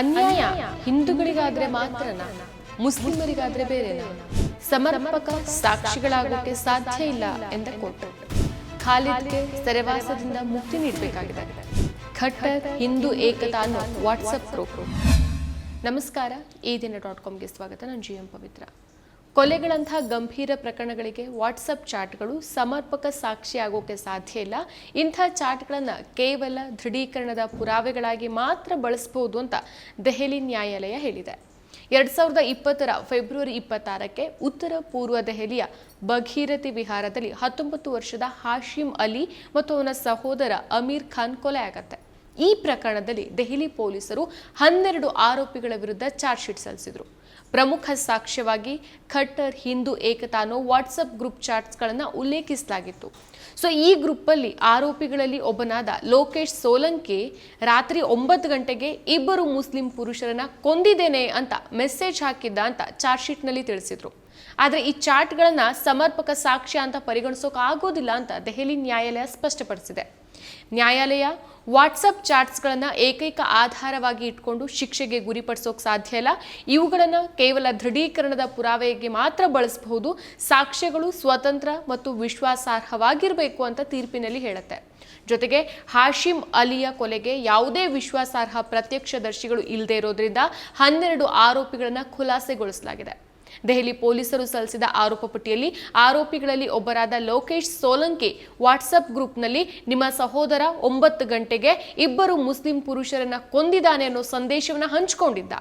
ಅನ್ಯಾಯ ಹಿಂದೂಗಳಿಗಾದ್ರೆ ಮಾತ್ರನಾ? ಮುಸ್ಲಿಮರಿಗಾದ್ರೆ ಬೇರೆ ಸಮರ್ಪಕ ಸಾಕ್ಷಿಗಳಾಗೋಕೆ ಸಾಧ್ಯ ಇಲ್ಲ ಎಂದ ಕೋರ್ಟ್. ಖಾಲಿದ್ಗೆ ಸೆರೆವಾಸದಿಂದ ಮುಕ್ತಿ ನೀಡಬೇಕಾಗಿದೆ. ಖಟ್ಟರ್ ಹಿಂದೂ ಏಕತಾ ಅನ್ನೋ ವಾಟ್ಸಪ್ ಗ್ರೂಪ್ ನಮಸ್ಕಾರ, ಈ ದಿನ ಡಾಟ್ ಕಾಮ್ಗೆ ಸ್ವಾಗತ. ನಾನು ಜಿ ಎಂ ಪವಿತ್ರ. ಕೊಲೆಗಳಂತಹ ಗಂಭೀರ ಪ್ರಕರಣಗಳಿಗೆ ವಾಟ್ಸಪ್ ಚಾಟ್ಗಳು ಸಮರ್ಪಕ ಸಾಕ್ಷಿ ಆಗೋಕೆ ಸಾಧ್ಯ ಇಲ್ಲ. ಇಂಥ ಚಾಟ್ಗಳನ್ನು ಕೇವಲ ದೃಢೀಕರಣದ ಪುರಾವೆಗಳಾಗಿ ಮಾತ್ರ ಬಳಸಬಹುದು ಅಂತ ದೆಹಲಿ ನ್ಯಾಯಾಲಯ ಹೇಳಿದೆ. ಎರಡ್ ಸಾವಿರದ ಇಪ್ಪತ್ತರ ಫೆಬ್ರವರಿ ಇಪ್ಪತ್ತಾರಕ್ಕೆ ಉತ್ತರ ಪೂರ್ವ ದೆಹಲಿಯ ಭಗೀರಥಿ ವಿಹಾರದಲ್ಲಿ ಹತ್ತೊಂಬತ್ತು ವರ್ಷದ ಹಾಶಿಮ್ ಅಲಿ ಮತ್ತು ಅವನ ಸಹೋದರ ಅಮೀರ್ ಖಾನ್ ಕೊಲೆ ಆಗತ್ತೆ. ಈ ಪ್ರಕರಣದಲ್ಲಿ ದೆಹಲಿ ಪೊಲೀಸರು ಹನ್ನೆರಡು ಆರೋಪಿಗಳ ವಿರುದ್ಧ ಚಾರ್ಜ್ ಶೀಟ್ ಸಲ್ಲಿಸಿದ್ರು. ಪ್ರಮುಖ ಸಾಕ್ಷ್ಯವಾಗಿ ಖಟ್ಟರ್, ಹಿಂದೂ ಏಕತಾನೋ ವಾಟ್ಸಪ್ ಗ್ರೂಪ್ ಚಾಟ್ಸ್ಗಳನ್ನು ಉಲ್ಲೇಖಿಸಲಾಗಿತ್ತು. ಸೊ, ಈ ಗ್ರೂಪಲ್ಲಿ ಆರೋಪಿಗಳಲ್ಲಿ ಒಬ್ಬನಾದ ಲೋಕೇಶ್ ಸೋಲಂಕೆ ರಾತ್ರಿ ಒಂಬತ್ತು ಗಂಟೆಗೆ ಇಬ್ಬರು ಮುಸ್ಲಿಂ ಪುರುಷರನ್ನ ಕೊಂದಿದ್ದೇನೆ ಅಂತ ಮೆಸೇಜ್ ಹಾಕಿದ್ದ ಅಂತ ಚಾರ್ಜ್ ಶೀಟ್ನಲ್ಲಿ ತಿಳಿಸಿದರು. ಆದರೆ ಈ ಚಾಟ್ಗಳನ್ನು ಸಮರ್ಪಕ ಸಾಕ್ಷ್ಯ ಅಂತ ಪರಿಗಣಿಸೋಕೆ ಆಗೋದಿಲ್ಲ ಅಂತ ದೆಹಲಿ ನ್ಯಾಯಾಲಯ ಸ್ಪಷ್ಟಪಡಿಸಿದೆ. ನ್ಯಾಯಾಲಯ ವಾಟ್ಸಪ್ ಚಾಟ್ಸ್ಗಳನ್ನು ಏಕೈಕ ಆಧಾರವಾಗಿ ಇಟ್ಕೊಂಡು ಶಿಕ್ಷೆಗೆ ಗುರಿಪಡಿಸೋಕೆ ಸಾಧ್ಯ ಇಲ್ಲ. ಇವುಗಳನ್ನು ಕೇವಲ ದೃಢೀಕರಣದ ಪುರಾವೆಗೆ ಮಾತ್ರ ಬಳಸಬಹುದು. ಸಾಕ್ಷ್ಯಗಳು ಸ್ವತಂತ್ರ ಮತ್ತು ವಿಶ್ವಾಸಾರ್ಹವಾಗಿರಬೇಕು ಅಂತ ತೀರ್ಪಿನಲ್ಲಿ ಹೇಳುತ್ತೆ. ಜೊತೆಗೆ ಹಾಶಿಮ್ ಅಲಿಯ ಕೊಲೆಗೆ ಯಾವುದೇ ವಿಶ್ವಾಸಾರ್ಹ ಪ್ರತ್ಯಕ್ಷದರ್ಶಿಗಳು ಇಲ್ಲದೆ ಇರೋದ್ರಿಂದ ಹನ್ನೆರಡು ಆರೋಪಿಗಳನ್ನು ಖುಲಾಸೆಗೊಳಿಸಲಾಗಿದೆ. ದೆಹಲಿ ಪೊಲೀಸರು ಸಲ್ಲಿಸಿದ ಆರೋಪ ಪಟ್ಟಿಯಲ್ಲಿ ಆರೋಪಿಗಳಲ್ಲಿ ಒಬ್ಬರಾದ ಲೋಕೇಶ್ ಸೋಲಂಕಿ ವಾಟ್ಸಪ್ ಗ್ರೂಪ್ನಲ್ಲಿ ನಿಮ್ಮ ಸಹೋದರ ಒಂಬತ್ತು ಗಂಟೆಗೆ ಇಬ್ಬರು ಮುಸ್ಲಿಂ ಪುರುಷರನ್ನ ಕೊಂದಿದ್ದಾನೆ ಅನ್ನೋ ಸಂದೇಶವನ್ನ ಹಂಚಿಕೊಂಡಿದ್ದ.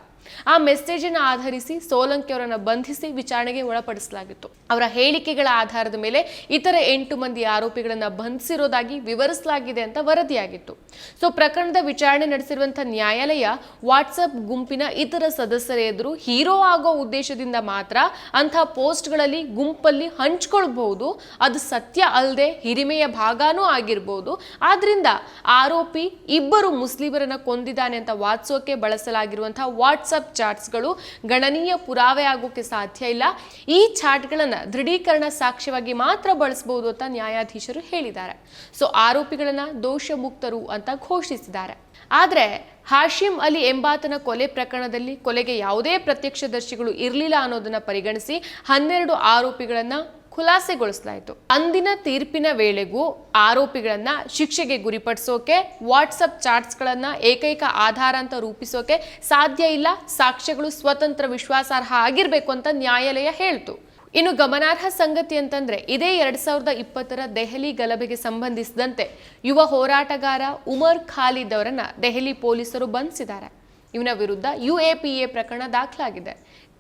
ಆ ಮೆಸೇಜ್ ಅನ್ನು ಆಧರಿಸಿ ಸೋಲಂಕಿ ಅವರನ್ನು ಬಂಧಿಸಿ ವಿಚಾರಣೆಗೆ ಒಳಪಡಿಸಲಾಗಿತ್ತು. ಅವರ ಹೇಳಿಕೆಗಳ ಆಧಾರದ ಮೇಲೆ ಇತರ ಎಂಟು ಮಂದಿ ಆರೋಪಿಗಳನ್ನು ಬಂಧಿಸಿರೋದಾಗಿ ವಿವರಿಸಲಾಗಿದೆ ಅಂತ ವರದಿಯಾಗಿತ್ತು. ಸೊ, ಪ್ರಕರಣದ ವಿಚಾರಣೆ ನಡೆಸಿರುವಂತಹ ನ್ಯಾಯಾಲಯ ವಾಟ್ಸಪ್ ಗುಂಪಿನ ಇತರ ಸದಸ್ಯರ ಎದುರು ಹೀರೋ ಆಗೋ ಉದ್ದೇಶದಿಂದ ಮಾತ್ರ ಅಂತಹ ಪೋಸ್ಟ್ಗಳಲ್ಲಿ ಗುಂಪಲ್ಲಿ ಹಂಚ್ಕೊಳ್ಬಹುದು. ಅದು ಸತ್ಯ ಅಲ್ಲದೆ ಹಿರಿಮೆಯ ಭಾಗನೂ ಆಗಿರ್ಬೋದು. ಆದ್ರಿಂದ ಆರೋಪಿ ಇಬ್ಬರು ಮುಸ್ಲಿಮರನ್ನ ಕೊಂದಿದ್ದಾನೆ ಅಂತ ವಾದಿಸೋಕೆ ಬಳಸಲಾಗಿರುವಂತಹ ವಾಟ್ಸಪ್ ಚಾಟ್ಸ್ಗಳು ಗಣನೀಯ ಪುರಾವೆ ಆಗೋಕ್ಕೆ ಸಾಧ್ಯ ಇಲ್ಲ. ಈ ಚಾಟ್ಗಳನ್ನು ದೃಢೀಕರಣ ಸಾಕ್ಷ್ಯವಾಗಿ ಮಾತ್ರ ಬಳಸಬಹುದು ಅಂತ ನ್ಯಾಯಾಧೀಶರು ಹೇಳಿದ್ದಾರೆ. ಸೊ ಆರೋಪಿಗಳನ್ನು ದೋಷ ಮುಕ್ತರು ಅಂತ ಘೋಷಿಸಿದ್ದಾರೆ. ಆದರೆ, ಹಾಶಿಮ್ ಅಲಿ ಎಂಬಾತನ ಕೊಲೆ ಪ್ರಕರಣದಲ್ಲಿ ಕೊಲೆಗೆ ಯಾವುದೇ ಪ್ರತ್ಯಕ್ಷದರ್ಶಿಗಳು ಇರಲಿಲ್ಲ ಅನ್ನೋದನ್ನ ಪರಿಗಣಿಸಿ ಹನ್ನೆರಡು ಆರೋಪಿಗಳನ್ನ ಖುಲಾಸೆಗೊಳಿಸಲಾಯಿತು. ಅಂದಿನ ತೀರ್ಪಿನ ವೇಳೆಗೂ ಆರೋಪಿಗಳನ್ನ ಶಿಕ್ಷೆಗೆ ಗುರಿಪಡಿಸೋಕೆ ವಾಟ್ಸಪ್ ಚಾಟ್ಸ್ಗಳನ್ನ ಏಕೈಕ ಆಧಾರ ಅಂತ ರೂಪಿಸೋಕೆ ಸಾಧ್ಯ ಇಲ್ಲ. ಸಾಕ್ಷ್ಯಗಳು ಸ್ವತಂತ್ರ ವಿಶ್ವಾಸಾರ್ಹ ಆಗಿರ್ಬೇಕು ಅಂತ ನ್ಯಾಯಾಲಯ ಹೇಳ್ತು. ಇನ್ನು ಗಮನಾರ್ಹ ಸಂಗತಿ ಅಂತಂದ್ರೆ, ಇದೇ ಎರಡ್ ಸಾವಿರದ ಇಪ್ಪತ್ತರ ದೆಹಲಿ ಗಲಭೆಗೆ ಸಂಬಂಧಿಸಿದಂತೆ ಯುವ ಹೋರಾಟಗಾರ ಉಮರ್ ಖಾಲಿದ್ ಅವರನ್ನ ದೆಹಲಿ ಪೊಲೀಸರು ಬಂಧಿಸಿದ್ದಾರೆ. ಇವನ ವಿರುದ್ಧ ಯುಎಪಿಎ ಪ್ರಕರಣ ದಾಖಲಾಗಿದೆ.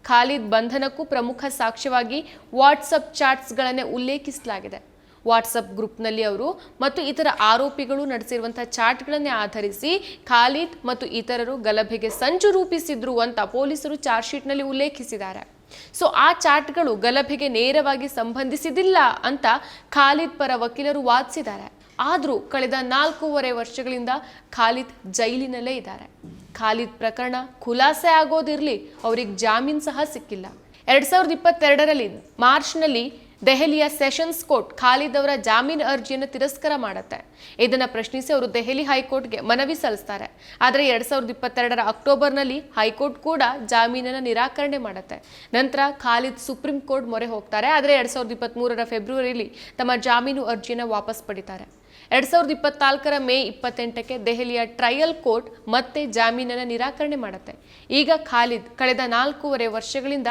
ಖಾಲಿದ್ ಬಂಧನಕ್ಕೂ ಪ್ರಮುಖ ಸಾಕ್ಷ್ಯವಾಗಿ ವಾಟ್ಸಪ್ ಚಾಟ್ಸ್ಗಳನ್ನೇ ಉಲ್ಲೇಖಿಸಲಾಗಿದೆ. ವಾಟ್ಸಪ್ ಗ್ರೂಪ್ನಲ್ಲಿ ಅವರು ಮತ್ತು ಇತರ ಆರೋಪಿಗಳು ನಡೆಸಿರುವಂತಹ ಚಾಟ್ಗಳನ್ನೇ ಆಧರಿಸಿ ಖಾಲಿದ್ ಮತ್ತು ಇತರರು ಗಲಭೆಗೆ ಸಂಚು ರೂಪಿಸಿದ್ರು ಅಂತ ಪೊಲೀಸರು ಚಾರ್ಜ್ ಶೀಟ್ನಲ್ಲಿ ಉಲ್ಲೇಖಿಸಿದ್ದಾರೆ. ಸೊ, ಆ ಚಾಟ್ಗಳು ಗಲಭೆಗೆ ನೇರವಾಗಿ ಸಂಬಂಧಿಸಿದಿಲ್ಲ ಅಂತ ಖಾಲಿದ್ ಪರ ವಕೀಲರು ವಾದಿಸಿದ್ದಾರೆ. ಆದರೂ ಕಳೆದ ನಾಲ್ಕೂವರೆ ವರ್ಷಗಳಿಂದ ಖಾಲಿದ್ ಜೈಲಿನಲ್ಲೇ ಇದ್ದಾರೆ. ಖಾಲಿದ್ ಪ್ರಕರಣ ಖುಲಾಸೆ ಆಗೋದಿರಲಿ, ಅವ್ರಿಗೆ ಜಾಮೀನು ಸಹ ಸಿಕ್ಕಿಲ್ಲ. ಎರಡ್ ಸಾವಿರದ ಇಪ್ಪತ್ತೆರಡರಲ್ಲಿ ಮಾರ್ಚ್ನಲ್ಲಿ ದೆಹಲಿಯ ಸೆಷನ್ಸ್ ಕೋರ್ಟ್ ಖಾಲಿದ್ ಅವರ ಜಾಮೀನು ಅರ್ಜಿಯನ್ನು ತಿರಸ್ಕಾರ ಮಾಡುತ್ತೆ. ಇದನ್ನು ಪ್ರಶ್ನಿಸಿ ಅವರು ದೆಹಲಿ ಹೈಕೋರ್ಟ್ಗೆ ಮನವಿ ಸಲ್ಲಿಸ್ತಾರೆ. ಆದರೆ ಎರಡ್ ಸಾವಿರದ ಇಪ್ಪತ್ತೆರಡರ ಅಕ್ಟೋಬರ್ನಲ್ಲಿ ಹೈಕೋರ್ಟ್ ಕೂಡ ಜಾಮೀನನ್ನು ನಿರಾಕರಣೆ ಮಾಡುತ್ತೆ. ನಂತರ ಖಾಲಿದ್ ಸುಪ್ರೀಂ ಕೋರ್ಟ್ ಮೊರೆ ಹೋಗ್ತಾರೆ, ಆದರೆ ಎರಡ್ ಸಾವಿರದ ಇಪ್ಪತ್ತ್ಮೂರರ ಫೆಬ್ರವರಿಯಲ್ಲಿ ತಮ್ಮ ಜಾಮೀನು ಅರ್ಜಿಯನ್ನು ವಾಪಸ್ ಪಡಿತಾರೆ. ಎರಡ್ ಸಾವಿರದ ಇಪ್ಪತ್ನಾಲ್ಕರ ಮೇ ಇಪ್ಪತ್ತೆಂಟಕ್ಕೆ ದೆಹಲಿಯ ಟ್ರಯಲ್ ಕೋರ್ಟ್ ಮತ್ತೆ ಜಾಮೀನನ್ನು ನಿರಾಕರಣೆ ಮಾಡುತ್ತೆ. ಈಗ ಖಾಲಿದ್ ಕಳೆದ ನಾಲ್ಕೂವರೆ ವರ್ಷಗಳಿಂದ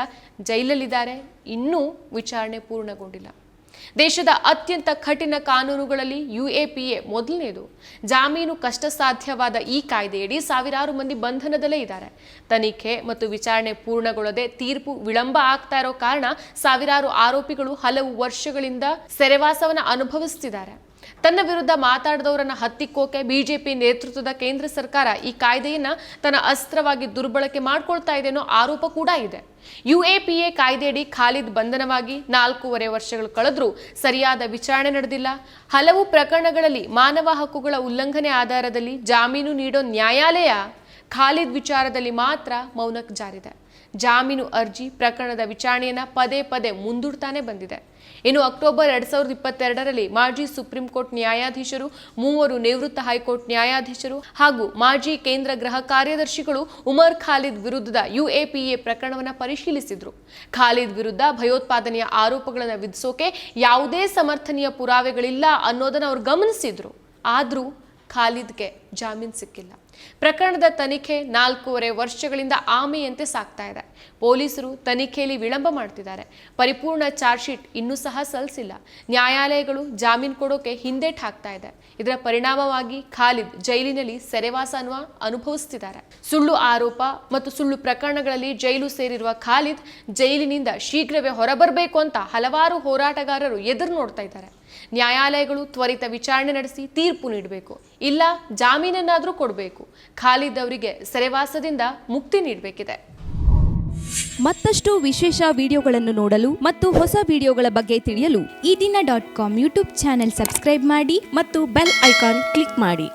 ಜೈಲಲ್ಲಿದ್ದಾರೆ. ಇನ್ನೂ ವಿಚಾರಣೆ ಪೂರ್ಣಗೊಂಡಿಲ್ಲ. ದೇಶದ ಅತ್ಯಂತ ಕಠಿಣ ಕಾನೂನುಗಳಲ್ಲಿ ಯುಎಪಿಎ ಮೊದಲನೇದು. ಜಾಮೀನು ಕಷ್ಟ ಸಾಧ್ಯವಾದ ಈ ಕಾಯ್ದೆಯಡಿ ಸಾವಿರಾರು ಮಂದಿ ಬಂಧನದಲ್ಲೇ ಇದ್ದಾರೆ. ತನಿಖೆ ಮತ್ತು ವಿಚಾರಣೆ ಪೂರ್ಣಗೊಳ್ಳದೆ ತೀರ್ಪು ವಿಳಂಬ ಆಗ್ತಾ ಇರೋ ಕಾರಣ ಸಾವಿರಾರು ಆರೋಪಿಗಳು ಹಲವು ವರ್ಷಗಳಿಂದ ಸೆರೆವಾಸವನ್ನು ಅನುಭವಿಸ್ತಿದ್ದಾರೆ. ತನ್ನ ವಿರುದ್ಧ ಮಾತಾಡಿದವರನ್ನ ಹತ್ತಿಕ್ಕೋಕೆ ಬಿಜೆಪಿ ನೇತೃತ್ವದ ಕೇಂದ್ರ ಸರ್ಕಾರ ಈ ಕಾಯ್ದೆಯನ್ನ ತನ್ನ ಅಸ್ತ್ರವಾಗಿ ದುರ್ಬಳಕೆ ಮಾಡ್ಕೊಳ್ತಾ ಇದೆ ಅನ್ನೋ ಆರೋಪ ಕೂಡ ಇದೆ. ಯುಎಪಿಎ ಕಾಯ್ದೆಯಡಿ ಖಾಲಿದ್ ಬಂಧನವಾಗಿ ನಾಲ್ಕೂವರೆ ವರ್ಷಗಳು ಕಳೆದ್ರೂ ಸರಿಯಾದ ವಿಚಾರಣೆ ನಡೆದಿಲ್ಲ. ಹಲವು ಪ್ರಕರಣಗಳಲ್ಲಿ ಮಾನವ ಹಕ್ಕುಗಳ ಉಲ್ಲಂಘನೆ ಆಧಾರದಲ್ಲಿ ಜಾಮೀನು ನೀಡೋ ನ್ಯಾಯಾಲಯ ಖಾಲಿದ್ ವಿಚಾರದಲ್ಲಿ ಮಾತ್ರ ಮೌನಕ್ಕೆ ಜಾರಿದೆ. ಜಾಮೀನು ಅರ್ಜಿ ಪ್ರಕರಣದ ವಿಚಾರಣೆಯನ್ನು ಪದೇ ಪದೇ ಮುಂದೂಡ್ತಾನೆ ಬಂದಿದೆ. ಇನ್ನು ಅಕ್ಟೋಬರ್ ಎರಡ್ ಸಾವಿರದ ಇಪ್ಪತ್ತೆರಡರಲ್ಲಿ ಮಾಜಿ ಸುಪ್ರೀಂ ಕೋರ್ಟ್ ನ್ಯಾಯಾಧೀಶರು, ಮೂವರು ನಿವೃತ್ತ ಹೈಕೋರ್ಟ್ ನ್ಯಾಯಾಧೀಶರು ಹಾಗೂ ಮಾಜಿ ಕೇಂದ್ರ ಗೃಹ ಕಾರ್ಯದರ್ಶಿಗಳು ಉಮರ್ ಖಾಲಿದ್ ವಿರುದ್ಧದ ಯುಎಪಿಎ ಪ್ರಕರಣವನ್ನು ಪರಿಶೀಲಿಸಿದ್ರು. ಖಾಲಿದ್ ವಿರುದ್ಧ ಭಯೋತ್ಪಾದನೆಯ ಆರೋಪಗಳನ್ನು ವಿಧಿಸೋಕೆ ಯಾವುದೇ ಸಮರ್ಥನೀಯ ಪುರಾವೆಗಳಿಲ್ಲ ಅನ್ನೋದನ್ನ ಅವರು ಗಮನಿಸಿದ್ರು. ಆದರೂ ಖಾಲಿದ್ಗೆ ಜಾಮೀನು ಸಿಕ್ಕಿಲ್ಲ. ಪ್ರಕರಣದ ತನಿಖೆ ನಾಲ್ಕೂವರೆ ವರ್ಷಗಳಿಂದ ಆಮೆಯಂತೆ ಸಾಗ್ತಾ ಇದೆ. ಪೊಲೀಸರು ತನಿಖೆಯಲ್ಲಿ ವಿಳಂಬ ಮಾಡ್ತಿದ್ದಾರೆ ಪರಿಪೂರ್ಣ ಚಾರ್ಜ್ ಶೀಟ್ ಇನ್ನೂ ಸಹ ಸಲ್ಲಿಸಿಲ್ಲ. ನ್ಯಾಯಾಲಯಗಳು ಜಾಮೀನು ಕೊಡೋಕೆ ಹಿಂದೇಟ್ ಹಾಕ್ತಾ ಇದೆ. ಇದರ ಪರಿಣಾಮವಾಗಿ ಖಾಲಿದ್ ಜೈಲಿನಲ್ಲಿ ಸೆರೆವಾಸ ಅನ್ನುವ ಅನುಭವಿಸ್ತಿದ್ದಾರೆ. ಸುಳ್ಳು ಆರೋಪ ಮತ್ತು ಸುಳ್ಳು ಪ್ರಕರಣಗಳಲ್ಲಿ ಜೈಲು ಸೇರಿರುವ ಖಾಲಿದ್ ಜೈಲಿನಿಂದ ಶೀಘ್ರವೇ ಹೊರಬರಬೇಕು ಅಂತ ಹಲವಾರು ಹೋರಾಟಗಾರರು ಎದುರು ನೋಡ್ತಾ ಇದ್ದಾರೆ. ನ್ಯಾಯಾಲಯಗಳು ತ್ವರಿತ ವಿಚಾರಣೆ ನಡೆಸಿ ತೀರ್ಪು ನೀಡಬೇಕು. ಇಲ್ಲ, ಜಾಮೀನನ್ನಾದರೂ ಕೊಡಬೇಕು. ಖಾಲಿದ್ ಅವರಿಗೆ ಸೆರೆವಾಸದಿಂದ ಮುಕ್ತಿ ನೀಡಬೇಕಿದೆ. ಮತ್ತಷ್ಟು ವಿಶೇಷ ವಿಡಿಯೋಗಳನ್ನು ನೋಡಲು ಮತ್ತು ಹೊಸ ವಿಡಿಯೋಗಳ ಬಗ್ಗೆ ತಿಳಿಯಲು ಈ ದಿನ dot com YouTube channel subscribe ಮಾಡಿ ಮತ್ತು ಬೆಲ್ ಐಕಾನ್ ಕ್ಲಿಕ್ ಮಾಡಿ.